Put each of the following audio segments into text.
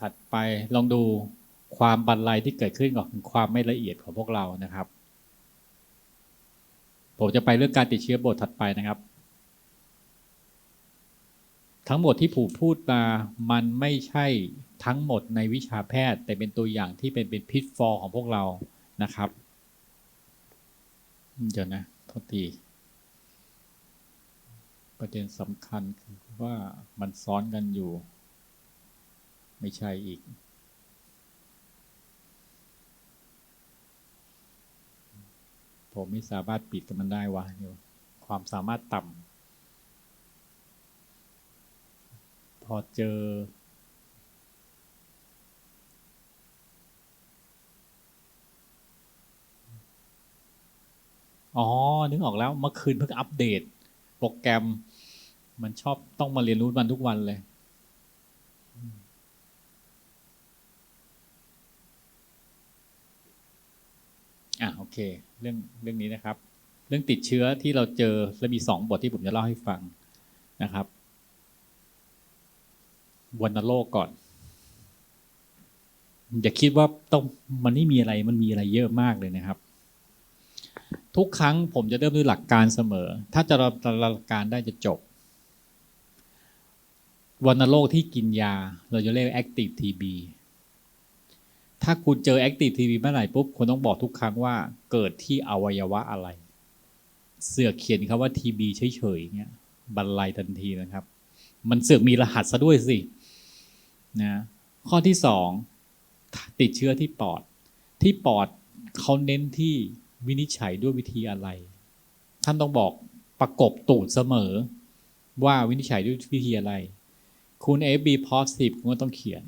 ถัดไปลองดูความบันไลที่เกิดขึ้นกับความไม่ละเอียดของพวกเรานะครับ ผมจะไปเรื่องการติดเชื้อบทถัดไปนะครับ ทั้งหมดที่ผูกพูดมามันไม่ใช่ทั้งหมดในวิชาแพทย์ แต่เป็นตัวอย่างที่เป็นเป็นพิษฟอของพวกเรานะครับเดี๋ยวนะโทษทีประเด็นสำคัญคือว่ามันซ้อนกันอยู่ ไม่ใช่อีก ผมไม่สามารถปิดกับมันได้วะเดี๋ยความสามารถต่ำพอเจอ อ๋อ นึกออกแล้ว เมื่อคืนเพิ่งอัปเดต โปรแกรม มันชอบต้องมาเรียนรู้มันทุกวันเลย อะโอ เค เรื่องเรื่องนี้นะครับ เรื่องติดเชื้อที่เราเจอและมีสองบทที่ผมจะเล่าให้ฟังนะครับวันโลกก่อน อย่าคิดว่าต้องมันไม่มีอะไรมันมีอะไรเยอะมากเลยนะครับ ทุกครั้งผมจะเริ่มด้วยหลักการเสมอ ถ้าจะเราหลักการได้จะจบวันโรคที่กินยา เราจะเรียก active TB ถ้าคุณเจอ active TB เมื่อไหร่ปุ๊บคุณต้องบอกทุกครั้งว่าเกิดที่อวัยวะอะไร เสือกเขียนคำว่า TB เฉยๆเงี้ยบรรลัยทันทีนะครับ มันเสือกมีรหัสซะด้วยสินะข้อที่สองติดเชื้อที่ปอด ที่ปอดเขาเน้นที่วินิจฉัยด้วยวิธีอะไร ท่านต้องบอกประกบตูดเสมอ ว่าวินิจฉัยด้วยวิธีอะไร คุณ FB positive คุณก็ต้องเขียน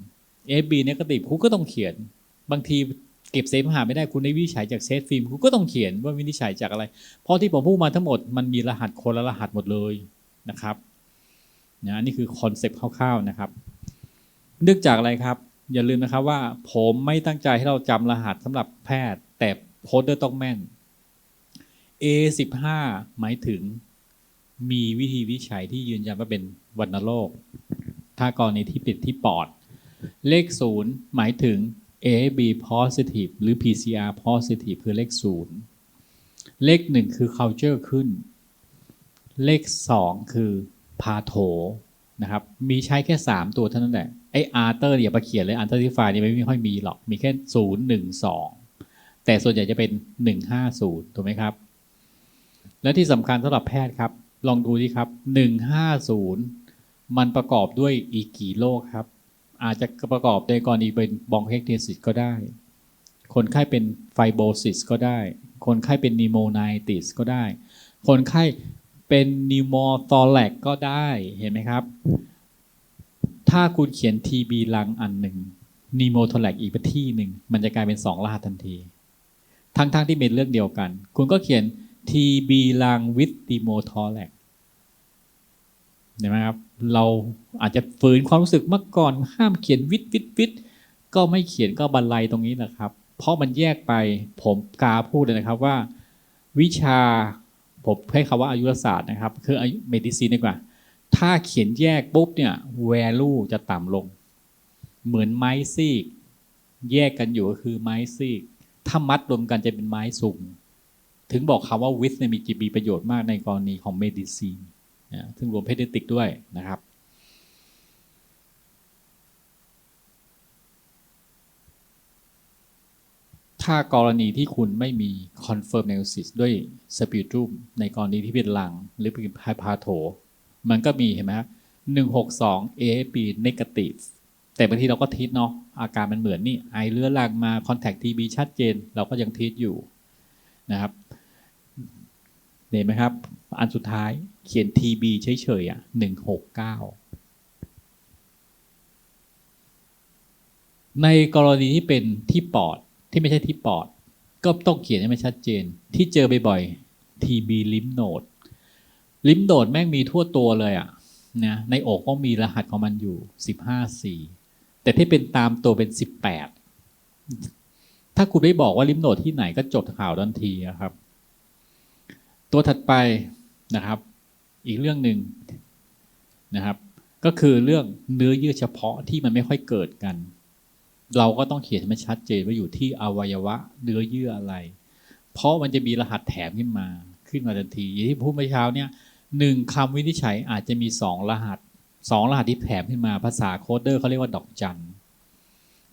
FB negative คุณก็ต้องเขียน บางทีเก็บเซฟหาไม่ได้คุณได้วินิจฉัยจากเซฟฟิล์มคุณก็ต้องเขียนว่าวินิจฉัยจากอะไร เพราะที่ผมพูดมาทั้งหมดมันมีรหัสคนละรหัสหมดเลยนะครับนะนี่คือคอนเซปต์คร่าวๆนะครับ เนื่องจากอะไรครับ อย่าลืมนะครับว่าผมไม่ตั้งใจให้เราจำรหัสสำหรับแพทย์ แต่โค้ดเดอร์ต้องแม่น A15 หมายถึงมีวิธีวิจัยที่ยืนยันว่าเป็นวัณโรค ถ้ากรณีที่ติดที่ปอด เลขศูนย์หมายถึง AB positive หรือ PCR positive คือเลขศูนย์เลขหนึ่งคือ culture ขึ้น เลขสองคือพาโถนะครับ มีใช้แค่ 3 ตัวเท่านั้นแหละ ไออาร์เตอร์อย่าไปเขียนเลยอาร์เตอร์ที่ไฟนี่ไม่ค่อยมีหรอก มีแค่ศูนย์หนึ่งสองแต่ส่วนใหญ่จะเป็นหนึ่งห้าศูนย์ถูกไหมครับ และที่สำคัญสำหรับแพทย์ครับ ลองดูดีครับหนึ่งห้าศูนย์มันประกอบด้วยอีกกี่โรคครับ อาจจะประกอบในกรณีเป็นบองเฮกเทซิสก็ได้ คนไข้เป็นไฟโบซิสก็ได้ คนไข้เป็นนีโมไนติสก็ได้ คนไข้เป็นนิโมทอแลกก็ได้เห็นไหมครับ ถ้าคุณเขียน TB ลังอันหนึ่งนิโมทอแลกอีกที่หนึ่ง มันจะกลายเป็น 2 รหัสทันที ทั้งๆทที่เป็นเรื่องเดียวกัน คุณก็เขียน TB ลัง with นิโมทอแลกเห็นไหมครับ เราอาจจะฝืนความรู้สึกเมื่อก่อน ห้ามเขียนวิทวิทวิทก็ไม่เขียนก็บรรลัยตรงนี้แหละครับ เพราะมันแยกไปผมกาพูดเลยนะครับว่า วิชาผมให้คำว่าอายุรศาสตร์นะครับ คืออายุเมดิซีนดีกว่า ถ้าเขียนแยกปุ๊บเนี่ย value จะต่ำลง เหมือนไม้ซีก แยกกันอยู่ก็คือไม้ซีก ถ้ามัดรวมกันจะเป็นไม้สูงถึงบอกคำว่า with เนี่ยมีจีบีประโยชน์มากในกรณีของเมดิซีน ซึ่งรวมเพดติกด้วยนะครับ ถ้ากรณีที่คุณไม่มี confirm diagnosis ด้วย sputum ในกรณีที่เป็นหลังหรือเป็นไฮพาโถ มันก็มีเห็นไหมครับหนึ่งหกสอง AFP negative แต่บางทีเราก็ทิศเนาะอาการมันเหมือนนี่ไอเลือรังมา contact TB ชัดเจน เราก็ยังทิศอยู่นะครับเห็นไหมครับ อันสุดท้ายเขียน TB เฉยๆอะหนึ่งหกเก้าในกรณีที่เป็นที่ปอดที่ไม่ใช่ที่ปอด ก็ต้องเขียนให้มันชัดเจน ที่เจอบ่อยๆ TB ลิมโนดลิมโนดแม่งมีทั่วตัวเลยอะนะในอกก็มีรหัสของมันอยู่สิบห้าสี่แต่ที่เป็นตามตัวเป็นสิบแปดถ้าคุณไม่บอกว่าลิมโนดที่ไหนก็จบข่าวทันทีนะครับ ตัวถัดไป นะครับ อีกเรื่องหนึ่งนะครับ ก็คือเรื่องเนื้อเยื่อเฉพาะที่มันไม่ค่อยเกิดกัน เราก็ต้องเขียนให้มันชัดเจนว่าอยู่ที่อวัยวะเนื้อเยื่ออะไร เพราะมันจะมีรหัสแถมขึ้นมาขึ้นมาทันทีอย่างที่พูดเมื่อเช้าเนี่ยหนึ่งคำวินิจฉัยอาจจะมีสองรหัสสองรหัสที่แถมขึ้นมาภาษาโคดเดอร์เขาเรียกว่าดอกจัน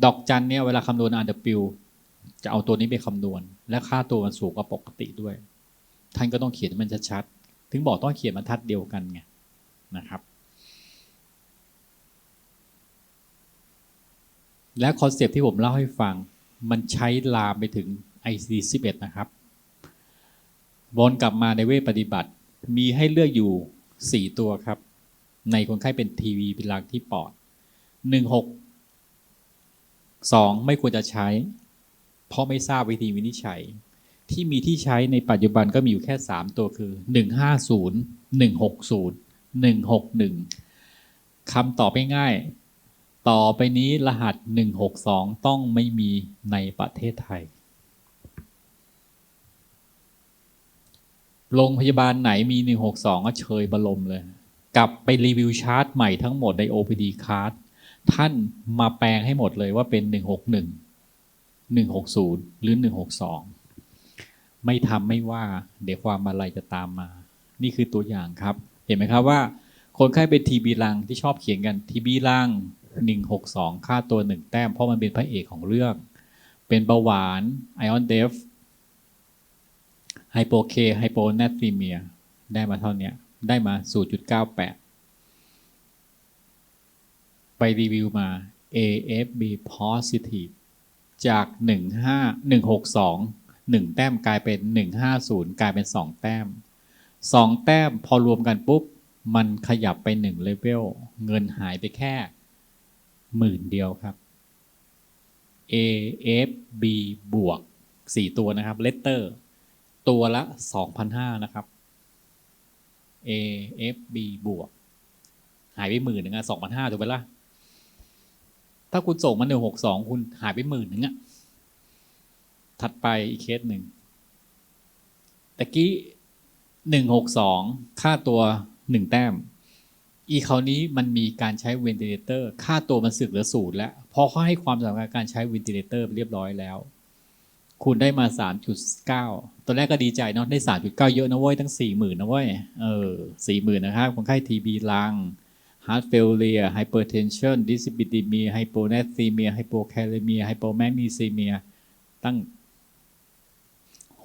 ดอกจันเนี่ยเวลาคำนวณ RW จะเอาตัวนี้ไปคำนวณ และค่าตัวมันสูงกว่าปกติด้วย ท่านก็ต้องเขียนมันชัดๆ ถึงบอกต้องเขียนบรรทัดเดียวกันไงนะครับ และคอนเซปต์ที่ผมเล่าให้ฟัง มันใช้ลามไปถึง IC11 นะครับวนกลับมาในเวทปฏิบัติ มีให้เลือกอยู่ 4 ตัวครับ ในคนไข้เป็นทีวีเป็นลักที่ปอด 16 2 ไม่ควรจะใช้ เพราะไม่ทราบวิธีวินิจฉัย ที่มีที่ใช้ในปัจจุบันก็มีอยู่แค่ 3 ตัวคือ 150 160 161คำตอบง่ายๆ ต่อไปนี้รหัส 162 ต้องไม่มีในประเทศไทย โรงพยาบาลไหนมี 162 ก็เชยบรมเลย กลับไปรีวิวชาร์ตใหม่ทั้งหมดใน OPD card ท่านมาแปลงให้หมดเลยว่าเป็น 161 160 หรือ 162 ไม่ทำไม่ว่า เดี๋ยวความอะไรจะตามมา นี่คือตัวอย่างครับ เห็นไหมครับว่า คนไข้เป็นทีบีลังที่ชอบเขียนกันทีบีลัง162 ค่าตัว 1 แต้ม เพราะมันเป็นพระเอกของเรื่อง เป็นเบาหวานไอออนเดฟไฮโปเคไฮโปแนทรีเมียได้มาเท่านี้ได้มา 0.98 ไปรีวิวมา AFB positive จาก 15 162 1 แต้มกลายเป็น 150 กลายเป็น 2 แต้ม 2 แต้มพอรวมกันปุ๊บ มันขยับไป1เลเวลเงินหายไปแค่หมื่นเดียวครับ AFB บวก 4 ตัวนะครับเลตเตอร์ตัวละ 2,500 นะครับ AFB บวก หายไปหมื่นหนึ่งอะ2,500ถูกไหมล่ะถ้าคุณส่งมา162 คุณหายไปหมื่นหนึ่งอะ ถัดไปอีกเคสหนึ่งตะกี้หนึ่งหกสองค่าตัวหนึ่งแต้ม อีคราวนี้มันมีการใช้เวนติเลเตอร์ค่าตัวมันสึกเหลือศูนย์แล้วพราะเขาให้ความสำคัญการใช้เวนติเลเตอร์เรียบร้อยแล้ว คุณได้มาสามจุดเก้าตอนแรกก็ดีใจเนาะได้สามจุดเก้าเยอะนะเว้ยตั้งสี่หมื่นนะเว้ยเออสี่หมื่นนะครับคนไข้ทีบีลัง heart failure hypertension dyslipidemia hyponatremia hypokalemia hypomagnesemia ตั้ง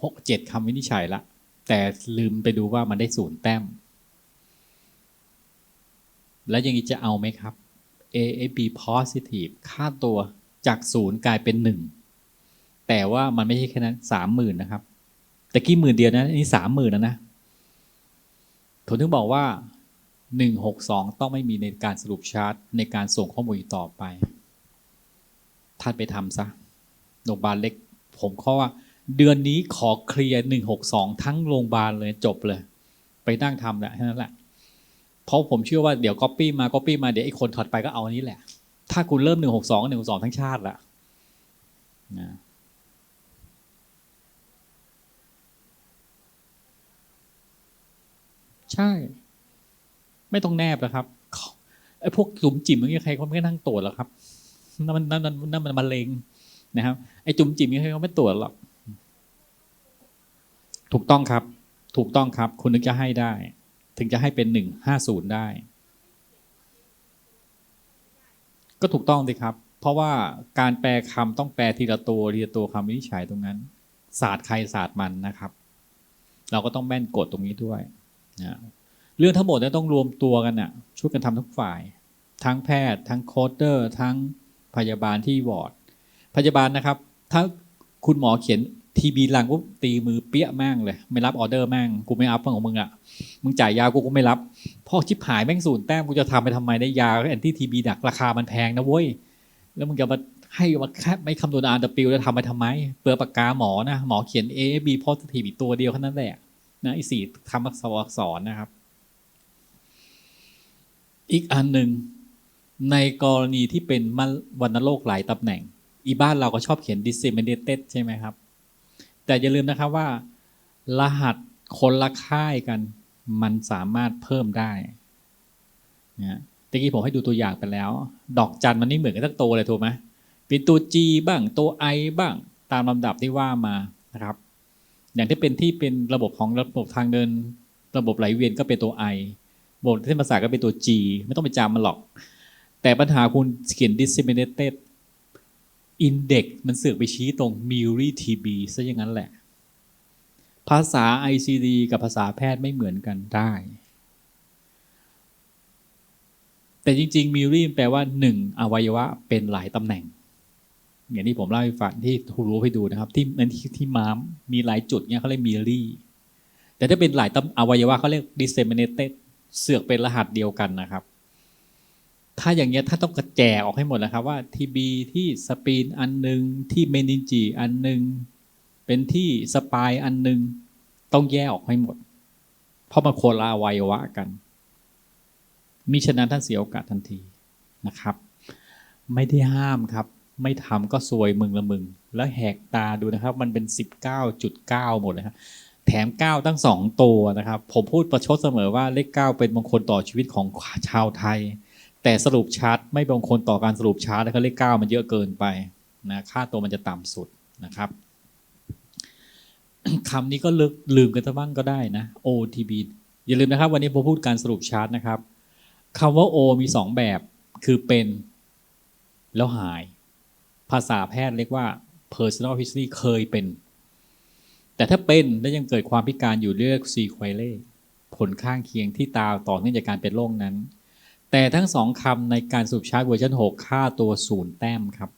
หกเจ็ดคำวินิจฉัยละ แต่ลืมไปดูว่ามันได้ศูนย์แต้ม แล้วยังจะเอาไหมครับ AAB positive ค่าตัวจากศูนย์กลายเป็นหนึ่งแต่ว่ามันไม่ใช่แค่นั้นสามหมื่นนะครับแต่กี้หมื่นเดียวนะอันนี้สามหมื่นแล้วนะผมถึงบอกว่าหนึ่งหกสองต้องไม่มีในการสรุปชาร์ตในการส่งข้อมูลต่อไป ท่านไปทำซะโรงพยาบาลเล็ก ผมข้อว่า เดือนนี้ขอเคลียร์หนึ่งหกสองทั้งโรงพยาบาลเลยจบเลย ไปนั่งทำแหละแค่นั้นแหละเพราะผมเชื่อว่าเดี๋ยวก๊อปปี้มาก๊อปปี้มาเดี๋ยวไอ้คนถอดไปก็เอาอันนี้แหละ ถ้าคุณเริ่มหนึ่งหกสองหนึ่งหกสองทั้งชาติละนะใช่ ไม่ต้องแนบแล้วครับไอ้พวกจุ่มจิ๋มอย่างเงี้ยใครเขาไม่นั่งตรวจหรอกครับนั่นมันนั่นมันนั่นมันมะเร็งนะครับไอ้จุ่มจิ๋มอย่างเงี้ยเขาไม่ตรวจหรอก ถูกต้องครับ ถูกต้องครับ คุณนึกจะให้ได้ ถึงจะให้เป็นหนึ่งห้าศูนย์ได้ ก็ถูกต้องสิครับ เพราะว่าการแปลคำต้องแปลทีละตัวทีละตัวคำวินิจฉัยตรงนั้น ศาสตร์ใครศาสตร์มันนะครับ เราก็ต้องแม่นกฎตรงนี้ด้วยนะเรื่องทั้งหมดนี่ยต้องรวมตัวกันน่ะ ช่วยกันทำทุกฝ่าย ทั้งแพทย์ ทั้งโคดเดอร์ ทั้งพยาบาลที่วอร์ด พยาบาลนะครับ ถ้าคุณหมอเขียน ทีบีลังปุ๊บตีมือเปี้ยแม่งเลย ไม่รับออเดอร์แม่งกูไม่อัพของมึงอะมึงจ่ายยากูกูไม่รับพ่อชิบหายแม่งศูนย์แต้มกูจะทำไปทำไมได้ยาแอนตี้ทีบีดักราคามันแพงนะเว้ยแล้วมึงจะมาให้มาแค่ไม่คำนวณอาร์ดับปิวแล้วทำไปทำไม เปลือปากกาหมอนะ หมอเขียน A B positive อีกตัวเดียวแค่นั้นแหละนะไอ้สี่คำอักษรนะครับ อีกอันหนึ่งในกรณีที่เป็นวันโรคหลายตำแหน่ง อีบ้านเราก็ชอบเขียน disseminated ใช่ไหมครับ แต่อย่าลืมนะครับว่า รหัสคนละค่ายกัน มันสามารถเพิ่มได้นะตะกี้ผมให้ดูตัวอย่างไปแล้ว ดอกจันมันไม่เหมือนกันทั้งตัวเลยถูกไหมเป็นตัว G บ้างตัว I บ้างตามลำดับที่ว่ามานะครับ อย่างที่เป็นที่เป็นระบบของระบบทางเดิน ระบบไหลเวียนก็เป็นตัว I ระบบเส้นประสาทก็เป็นตัว G ไม่ต้องไปจำมันหรอก แต่ปัญหาคุณเขียน disseminated index มันเสือกไปชี้ตรง Miri TB ซะอย่างนั้นแหละ ภาษา ICD กับภาษาแพทย์ไม่เหมือนกันได้ แต่จริง ๆ มิรี่แปลว่าหนึ่งอวัยวะเป็นหลายตำแหน่ง อย่างที่ผมเล่าให้ฟังที่ทูรู้ให้ดูนะครับ ที่นั้นที่ที่ม้ามมีหลายจุดเนี่ยเขาเรียกมิรี่ แต่ถ้าเป็นหลายตำอวัยวะเขาเรียก disseminated เสือกเป็นรหัสเดียวกันนะครับ ถ้าอย่างเงี้ยถ้าต้องกระแจกออกให้หมดนะครับว่าทีบีที่สปีนอันหนึ่งที่เมนินจีอันหนึ่งเป็นที่สปายอันหนึ่งต้องแยกออกให้หมด เพราะมันโคละอวัยวะกันมิฉะนั้นท่านเสียโอกาสทันทีนะครับ ไม่ได้ห้ามครับ ไม่ทำก็ซวยมึงละมึง แล้วแหกตาดูนะครับ มันเป็น 19.9 หมดเลยครับแถม 9 ตั้ง 2 ตัวนะครับ ผมพูดประชดเสมอว่าเลข 9 เป็นมงคลต่อชีวิตของชาวไทย แต่สรุปชาร์ตไม่เป็นมงคลต่อการสรุปชาร์ตนะครับเลข9มันเยอะเกินไปนะค่าตัวมันจะต่ำสุดนะครับคำนี้ก็ลืมลืมกันซะบ้างก็ได้นะ OTB อย่าลืมนะครับ วันนี้ผมพูดการสรุปชาร์ตนะครับคำว่า O มีสองแบบคือเป็น แล้วหาย ภาษาแพทย์เรียกว่า personal history เคยเป็น แต่ถ้าเป็นแล้วยังเกิดความพิการอยู่เรียก sequelae ผลข้างเคียงที่ตามต่อเนื่องจากการเป็นโรคนั้น แต่ทั้งสองคำในการสรุปชาร์ตเวอร์ชัน6ค่าตัวศูนย์แต้มครับ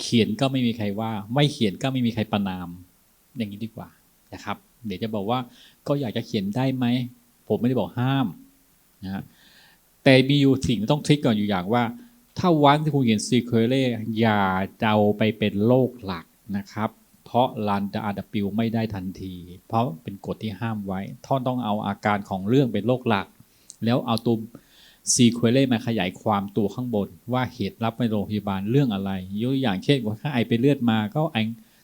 เขียนก็ไม่มีใครว่า ไม่เขียนก็ไม่มีใครประนาม อย่างนี้ดีกว่านะครับ เดี๋ยวจะบอกว่าก็อยากจะเขียนได้ไหม ผมไม่ได้บอกห้ามนะฮะแต่มีอยู่สิ่งที่ต้องทริกก่อนอยู่อย่างว่า ถ้าวันที่คุณเขียนซีเคเล่อย่าเอาไปเป็นโรคหลักนะครับเพราะลันดาอาดปิวไม่ได้ทันที เพราะเป็นกฎที่ห้ามไว้ท่านต้องเอาอาการของเรื่องเป็นโรคหลัก แล้วเอาตัว ซีเคเล่มาขยายความตัวข้างบน ว่าเหตุรับไปโรงพยาบาลเรื่องอะไรยกตัวอย่างเช่นว่าถ้าไอเป็นเลือดมาก็ไอ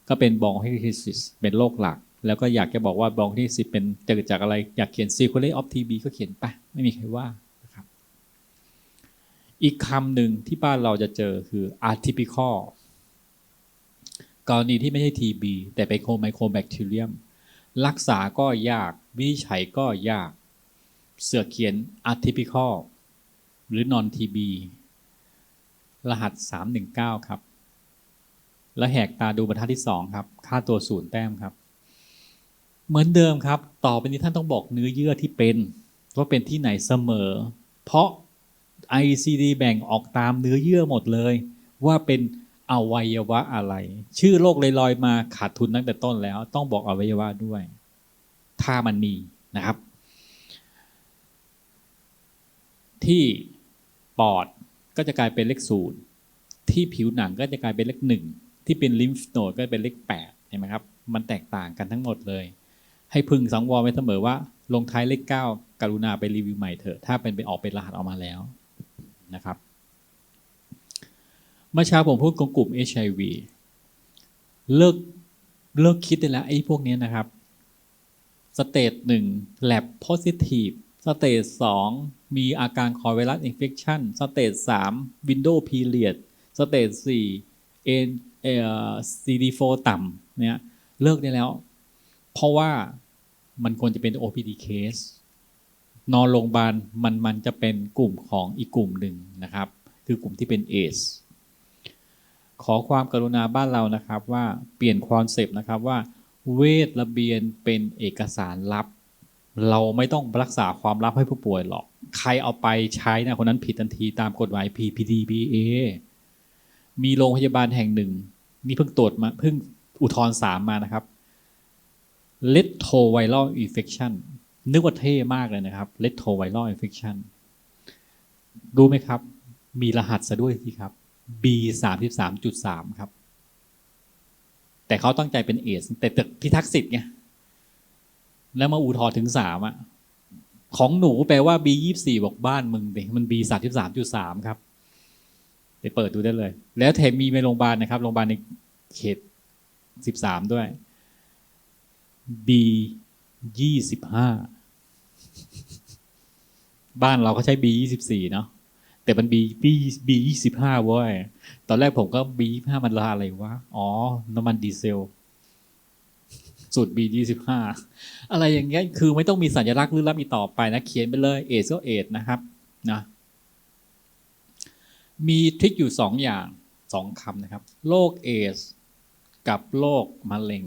ก็เป็นบองฮิทิซิสเป็นโรคหลัก แล้วก็อยากจะบอกว่าบองฮิทิซิสเป็นเกิดจากอะไรอยากเขียน sequelae of TB ก็เขียนไปไม่มีใครว่านะครับอีกคำหนึ่งที่บ้านเราจะเจอคือ atypical กรณีที่ไม่ใช่ TB แต่เป็นโคไมโครแบคทีเรียมรักษาก็ยากวินิจฉัยก็ยาก เสือเขียน atypical หรือ non TB รหัส 319 ครับ แล้วแหกตาดูบรรทัดที่สองครับ ค่าตัวศูนย์แต้มครับ เหมือนเดิมครับ ต่อไปนี้ท่านต้องบอกเนื้อเยื่อที่เป็นว่าเป็นที่ไหนเสมอ เพราะ ICD แบ่งออกตามเนื้อเยื่อหมดเลย ว่าเป็นอวัยวะอะไร ชื่อโรคลอยๆมาขาดทุนตั้งแต่ต้นแล้ว ต้องบอกอวัยวะด้วย ถ้ามันมีนะครับ ที่ ปอดก็จะกลายเป็นเลขศูนย์ที่ผิวหนังก็จะกลายเป็นเลขหนึ่งที่เป็นลิมฟ์โนดก็เป็นเลขแปดเห็นไหมครับ มันแตกต่างกันทั้งหมดเลย ให้พึงสังวรไว้เสมอว่า ลงท้ายเลขเก้ากรุณาไปรีวิวใหม่เถอะ ถ้าเป็นไปออกเป็นรหัสออกมาแล้วนะครับ เมื่อเช้าผมพูดของกลุ่ม HIV เลิกเลิกคิดได้แล้วไอ้พวกนี้นะครับสเตจหนึ่ง lab positive สเตจสองมีอาการคอไวรัสอินเฟ t ชันสเตจสามวินโดว์พีเรียดสเตจสี่เอ็นเอ่อ CD4 ต่ำเนี่ยเลิกได้แล้ว เพราะว่ามันควรจะเป็น OPD case นอนโรงพยาบาลมันมันจะเป็นกลุ่มของอีกกลุ่มหนึ่งนะครับ คือกลุ่มที่เป็นเอสขอความกรุณาบ้านเรานะครับว่าเปลี่ยนคอนเซปต์นะครับว่า เวทระเบียนเป็นเอกสารลับ เราไม่ต้องรักษาความลับให้ผู้ป่วยหรอก ใครเอาไปใช้นะคนนั้นผิดทันทีตามกฎหมาย PPDBA มีโรงพยาบาลแห่งหนึ่ง นี่เพิ่งตรวจมาเพิ่งอุทธรณ์สามมานะครับ retroviral infection นึกว่าเท่มากเลยนะครับ retroviral infection รู้ไหมครับ มีรหัสซะด้วยสิครับ B สามสิบสามจุดสามครับ แต่เขาตั้งใจเป็นเอสแต่พิทักษ์สิทธิ์ไง แล้วมาอุทธรถึงสามอะของหนูแปลว่า B ยี่สี่บอกบ้านมึงเด็มัน B สามสิบสามจุดสามครับ ไปเปิดดูได้เลย แล้วแถมมีในโรงพยาบาลนะครับ โรงพยาบาลในเขตสิบสามด้วย B ยี่สิบห้าบ้านเราก็ใช้ B ยี่สิบสี่เนาะแต่มัน B B B ยี่สิบห้าเว้ยตอนแรกผมก็ B ยี่ห้ามันลาอะไรวะ อ๋อ น้ำมันดีเซล สูตร B ยี่สิบห้าอะไรอย่างเงี้ยคือไม่ต้องมีสัญลักษณ์ลึกลับอีกต่อไปนะ เขียนไปเลยเอสก็เอสนะครับนะมีทริคอยู่สองอย่างสองคำนะครับโรคเอสกับโรคมะเร็ง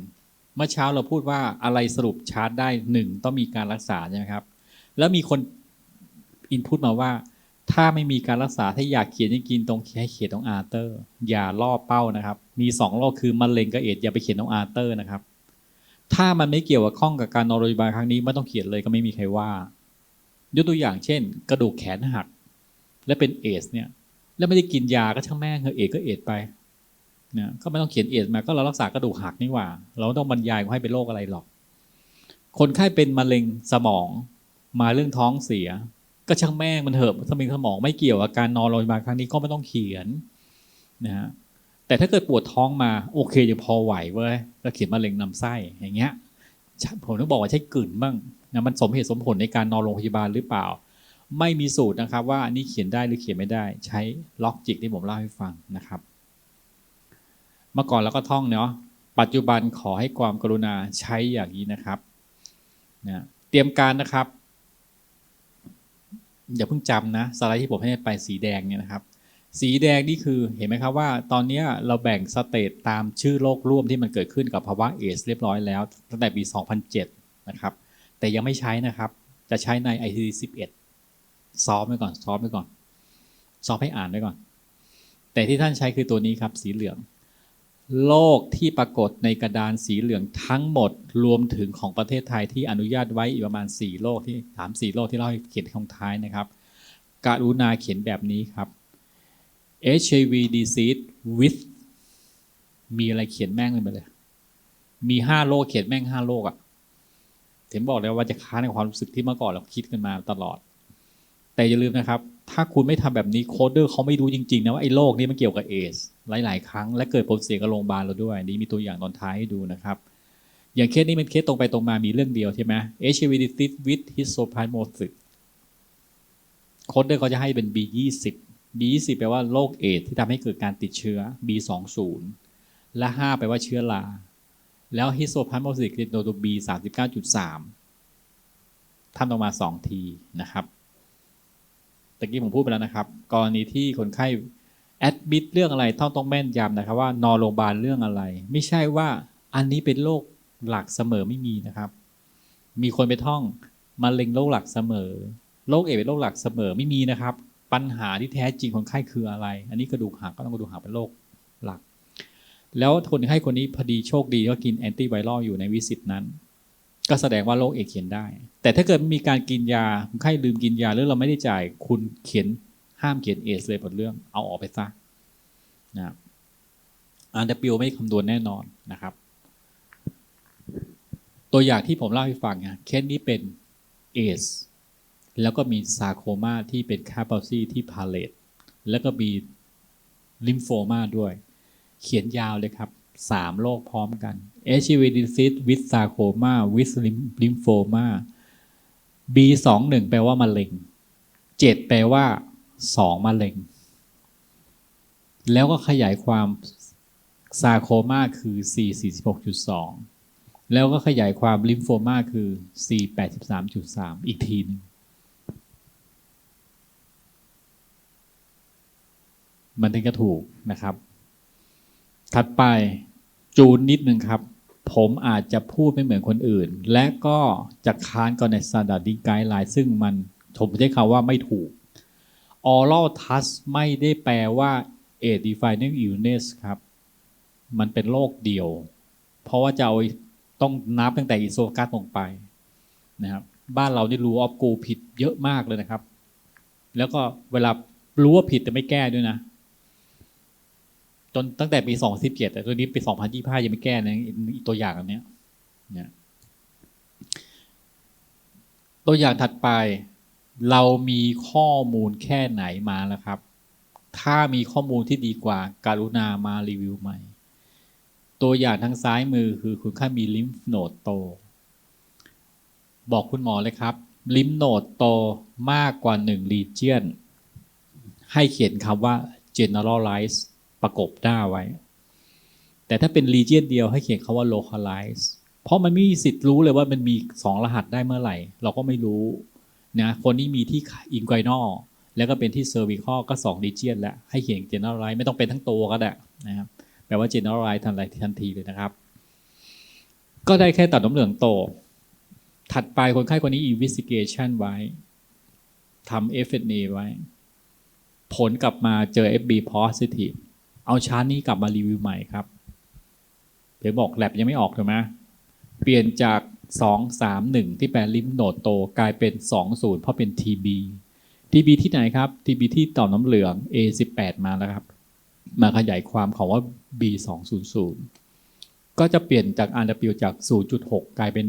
เมื่อเช้าเราพูดว่าอะไรสรุปชาร์จได้หนึ่งต้องมีการรักษาใช่ไหมครับ แล้วมีคนอินพุตมาว่า ถ้าไม่มีการรักษาถ้าอยากเขียนให้กินตรงให้เขียนตรงอาร์เตอร์ อย่าล่อเป้านะครับ มีสองโรคคือมะเร็งกับเอดอย่าไปเขียนตรงอาร์เตอร์นะครับ ถ้ามันไม่เกี่ยวกับข้องกับการนอนโรงพยาบาลครั้งนี้ไม่ต้องเขียนเลยก็ไม่มีใครว่า ยกตัวอย่างเช่น กระดูกแขนหัก และเป็นเอสเนี่ย แล้วไม่ได้กินยาก็ช่างแม่งเถอเอดก็เอดไปเนี่ยก็ไม่ต้องเขียนเอดมาก็เรารักษากระดูกหักนี่หว่า เราต้องบรรยายว่าให้เป็นโรคอะไรหรอก คนไข้เป็นมะเร็งสมอง มาเรื่องท้องเสีย ก็ช่างแม่งมันเถอะสมองสมองไม่เกี่ยวกับการนอนโรงพยาบาลครั้งนี้ก็ไม่ต้องเขียนนะฮะ แต่ถ้าเกิดปวดท้องมาโอเคยังพอไหวเว้ยก็เขียนมะเร็งลำไส้อย่างเงี้ยผมต้องบอกว่าใช่กลืนบ้างนะมันสมเหตุสมผลในการนอนโรงพยาบาลหรือเปล่า ไม่มีสูตรนะครับ ว่าอันนี้เขียนได้หรือเขียนไม่ได้ ใช้ล็อกจิกที่ผมเล่าให้ฟังนะครับ เมื่อก่อนเราก็ท่องเนาะปัจจุบันขอให้ความกรุณาใช้อย่างนี้นะครับนะเตรียมการนะครับ อย่าเพิ่งจำนะสไลด์ที่ผมให้ไปสีแดงเนี่ยนะครับ สีแดงนี่คือเห็นไหมครับว่า ตอนนี้เราแบ่งสเตตตามชื่อโรคร่วมที่มันเกิดขึ้นกับภาวะเอสเรียบร้อยแล้วตั้งแต่ปี 2007 นะครับ แต่ยังไม่ใช้นะครับ จะใช้ใน ICD-11 ซ้อมไว้ก่อน ซ้อมไว้ก่อน ซ้อมให้อ่านไว้ก่อน แต่ที่ท่านใช้คือตัวนี้ครับ สีเหลือง โรคที่ปรากฏในกระดานสีเหลืองทั้งหมดรวมถึงของประเทศไทยที่อนุญาตไว้อีกประมาณ4โรคที่ถาม4โรคที่เราเขียนข้างท้ายนะครับ การุณาเขียนแบบนี้ครับ HIV disease with มีอะไรเขียนแม่งเลยไปเลย มีห้าโรคเขียนแม่งห้าโรคอะ่ะถึงบอกแล้วว่าจะค้าในความรู้สึกที่เมื่อก่อนเราคิดกันมาตลอด แต่อย่าลืมนะครับ ถ้าคุณไม่ทำแบบนี้โคดเดอร์เขาไม่รู้จริงๆนะว่าไอ้โรคนี้มันเกี่ยวกับเอสหลายๆ ครั้งและเกิดผลเสียกับโรงพยาบาลเราด้วย นี่มีตัวอย่างตอนท้ายให้ดูนะครับ อย่างเคสนี้เป็นเคสตรงไปตรงมามีเรื่องเดียวใช่ไหม HIV disease with histoplasmosis โคดเดอร์เขาจะให้เป็น B20 B20 แปลว่าโรคเอดส์ที่ทำให้เกิดการติดเชื้อ B20 และ 5 แปลว่าเชื้อราแล้ว histoplasmosis คือตัว B39.3 ทำออกมา 2 ทีนะครับตะกี้ผมพูดไปแล้วนะครับ กรณีที่คนไข้แอดมิดเรื่องอะไรต้องต้องแม่นยำนะครับว่านอนโรงพยาบาลเรื่องอะไร ไม่ใช่ว่าอันนี้เป็นโรคหลักเสมอไม่มีนะครับ มีคนไปท่องมะเร็งโรคหลักเสมอโรคเอดส์เป็นโรคหลักเสมอไม่มีนะครับ ปัญหาที่แท้จริงคนไข้คืออะไร อันนี้กระดูกหักก็ต้องกระดูกหักเป็นโรคหลัก แล้วคนไข้คนนี้พอดีโชคดีก็กินแอนตี้ไวรัลอยู่ในวิสิตนั้น ก็แสดงว่าโรคเอดส์เขียนได้ แต่ถ้าเกิดมีการกินยาคนไข้ลืมกินยาหรือเราไม่ได้จ่ายคุณเขียนห้ามเขียนเอสเลยหมดเรื่องเอาออกไปซะนะครับอันเดปิวไม่คำนวณแน่นอนนะครับ ตัวอย่างที่ผมเล่าให้ฟังนะเคสนี้เป็นเอส แล้วก็มีซาโคมาที่เป็นคาปาซี่ที่พาเลตแล้วก็มีลิมโฟมาด้วย เขียนยาวเลยครับสามโรคพร้อมกัน HIV disease with sarcoma with lymphoma B สองหนึ่งแปลว่ามะเร็งเจ็ดแปลว่าสองมะเร็ง แล้วก็ขยายความซาโคมาคือ C 46.2 แล้วก็ขยายความลิมโฟมาคือ C 83.3 อีกทีหนึง มันถึงจะถูกนะครับ ถัดไปจูนนิดนึงครับ ผมอาจจะพูดไม่เหมือนคนอื่น และก็จะค้านก่อนใน standard guide line ซึ่งมันผมใช้คำว่าไม่ถูก Oral Touch ไม่ได้แปลว่า a defining illness ครับ มันเป็นโรคเดียว เพราะว่าจะเอาต้องนับตั้งแต่อิโซกัสลงไปนะครับ บ้านเรานี่รู้ออฟกูผิดเยอะมากเลยนะครับ แล้วก็เวลารู้ว่าผิดแต่ไม่แก้ด้วยนะ จนตั้งแต่ปี2017แต่ตัวนี้ปี2025ยังไม่แก้นะอีกตัวอย่างอันเนี้ยเนี่ยตัวอย่างถัดไป เรามีข้อมูลแค่ไหนมาแล้วครับ ถ้ามีข้อมูลที่ดีกว่าการุณามารีวิวใหม่ ตัวอย่างทางซ้ายมือคือคุณค่ามีลิมฟโนดโต บอกคุณหมอเลยครับ ลิมโนดโตมากกว่าหนึ่ง region ให้เขียนคำว่า generalize ประกบหน้าไว้ แต่ถ้าเป็น region เดียวให้เขียนคำว่า localize เพราะมันไม่มีสิทธิ์รู้เลยว่ามันมีสองรหัสได้เมื่อไหร่ เราก็ไม่รู้นะคนนี้มีที่ inguinal แล้วก็เป็นที่ cervical ก็2 region แล้วให้เขียน generalize ไม่ต้องเป็นทั้งตัวก็ได้นะครับแปลว่า generalize ทันไรทันทีเลยนะครับ ก็ได้แค่ตัดน้ำเหลืองโต ถัดไปคนไข้คนนี้ investigation ไว้ทำ FNA ไว้ ผลกลับมาเจอ FB positive เอาชาร์ตนี้กลับมารีวิวใหม่ครับเดี๋ยวบอกแลบยังไม่ออกถูกไหมเปลี่ยนจาก 2 3 1 ที่แปลลิมโนดโตกลายเป็น 2 0 เพราะเป็น TB TB ที่ไหนครับ TB ที่ต่อมน้ำเหลือง A18 มาแล้วครับ มาขยายความของว่า B200 ก็จะเปลี่ยนจาก RW จาก 0.6 กลายเป็น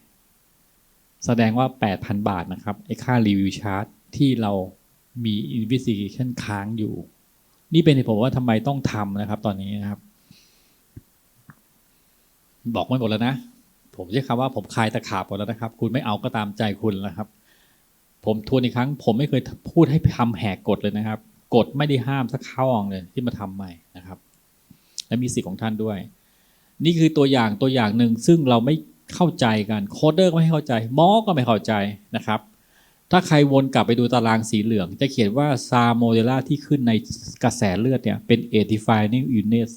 1.4 แสดงว่า 8,000 บาทนะครับไอ้ค่ารีวิวชาร์ตที่เรามี investigation ค้างอยู่ นี่เป็นเหตุผลว่าทำไมต้องทำนะครับ ตอนนี้นะครับ บอกไม่หมดแล้วนะ ผมใช้คำว่าผมคลายตะขาบหมดแล้วนะครับ คุณไม่เอาก็ตามใจคุณแล้วครับ ผมทวนอีกครั้ง ผมไม่เคยพูดให้ทำแหกกฎเลยนะครับ กฎไม่ได้ห้ามสักข้องเลยที่มาทำใหม่นะครับ และมีสิทธิ์ของท่านด้วย นี่คือตัวอย่างตัวอย่างหนึ่งซึ่งเราไม่เข้าใจกันโคดเดอร์ก็ไม่เข้าใจ หมอก็ไม่เข้าใจนะครับ ถ้าใครวนกลับไปดูตารางสีเหลือง จะเขียนว่าซาโมเดล่าที่ขึ้นในกระแสเลือดเนี่ยเป็น a defining unit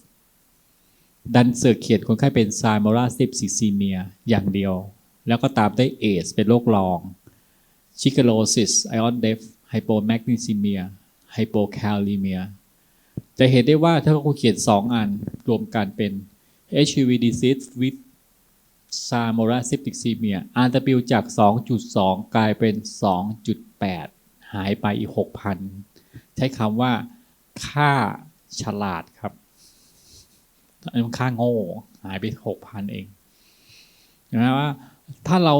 ดันเสือกเขียนคนไข้เป็นซาโมราซิปซิซีเมียอย่างเดียว แล้วก็ตามได้เอสเป็นโรครองชิคโลซิสไอออนเดฟไฮโปแมกนีซีเมียไฮโปแคล e เมียจะเห็นได้ว่าถ้าคุณเขียน 2 อันรวมกันเป็น HIV disease with s a m o r a septic s e m i a อาร์ตบิลจาก 2.2 กลายเป็น 2.8 หายไปอีก 6,000 ใช้คำว่า ค่าฉลาดครับอันนี้ค่าโง่ หายไป 6,000 เองนไหมว่าถ้าเรา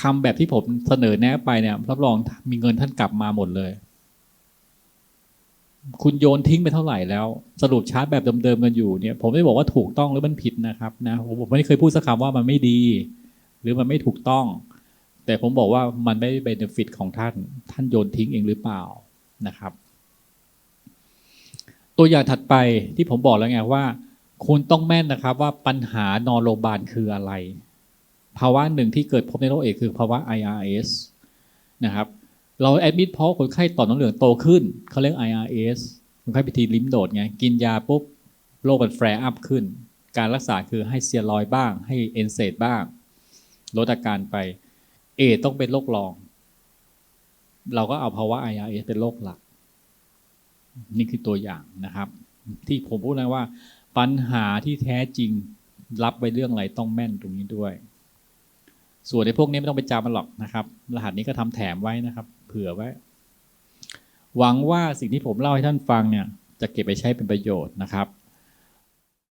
ทำแบบที่ผมเสนอแนะไปเนี่ยรับรองมีเงินท่านกลับมาหมดเลย คุณโยนทิ้งไปเท่าไหร่แล้ว สรุปชาร์จแบบเดิมๆกันอยู่เนี่ยผมไม่บอกว่าถูกต้องหรือมันผิดนะครับนะผมไม่เคยพูดสักคำว่ามันไม่ดี หรือมันไม่ถูกต้อง แต่ผมบอกว่ามันไม่เบนฟิตของท่าน ท่านโยนทิ้งเองหรือเปล่านะครับ ตัวอย่างถัดไปที่ผมบอกแล้วไงว่า คุณต้องแม่นนะครับว่าปัญหานอนโรงพยาบาลคืออะไร ภาวะหนึ่งที่เกิดพบในโรคเอดคือภาวะ IRS นะครับ เราแอดมิดเพราะคนไข้ต่อมน้ำเหลืองโตขึ้นเขาเรียก IRS คนไข้พิธีลิมโดดไงกินยาปุ๊บโรคมันแฟร์อัพขึ้น การรักษาคือให้เซียรอยบ้าง ให้เอนเซดบ้าง ลดอาการไป เอต้องเป็นโรครอง เราก็เอาภาวะ IRS เป็นโรคหลัก นี่คือตัวอย่างนะครับ ที่ผมพูดนะว่า ปัญหาที่แท้จริงรับไปเรื่องอะไรต้องแม่นตรงนี้ด้วย ส่วนในพวกนี้ไม่ต้องไปจำมันหรอกนะครับ รหัสนี้ก็ทำแถมไว้นะครับ ผื่อไว้ หวังว่าสิ่งที่ผมเล่าให้ท่านฟังเนี่ย จะเก็บไปใช้เป็นประโยชน์นะครับ